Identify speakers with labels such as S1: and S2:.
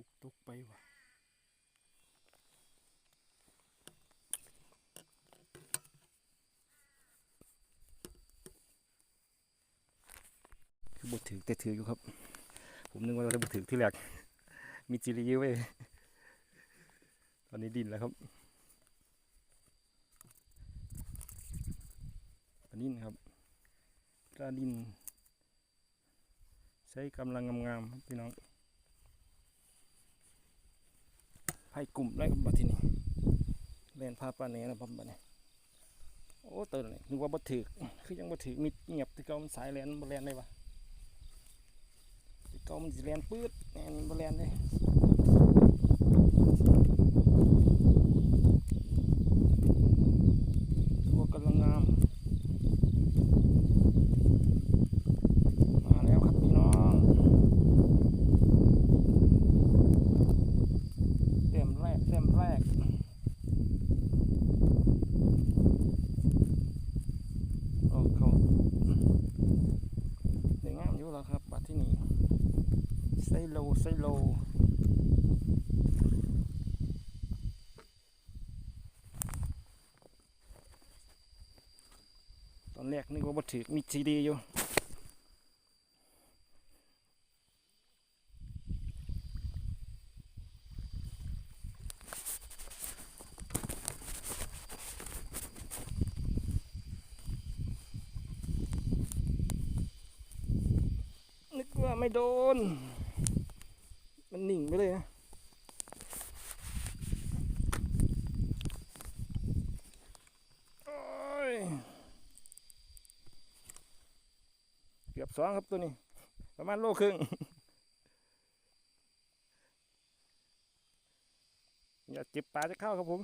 S1: ลูกตกไปว่ะคือบทถือแต่ถืออยู่ครับ ผมนึกว่าเราจะบทถือที่แรกมีจิริเว้ตอนนี้ดินแล้วครับปลานินครับปลาดิน ใช้กำลังงามๆพี่น้อง ไพ่กลุ่มได้ครับบัดทีนี้เล่นพาปลาเนี้นะผมบัดนี้โอ้เตือนนึกว่าบ่ถือคือยังบ่ถือมีเงียบที่เก่ามันสายแลนบ่แลนได้ปะที่เก่ามันสิแลนปื๊ดแลนี่บ่แลนเลยตัวกำลังงาม มาแล้วครับพี่น้องเต็มแรกเต็มแรกโอ้เขาสวยงาม อยู่แล้วครับบัดที่นี่ไซโลไซโลตอนแรกนึกว่าบัตถือมีซีดีอยู่ ไม่โดน มันหนิ่งไปเลยนะเกือบสองครับตัวนี้ ประมาณโลครึ่งอย่าจ็บปลาจะเข้าครับผม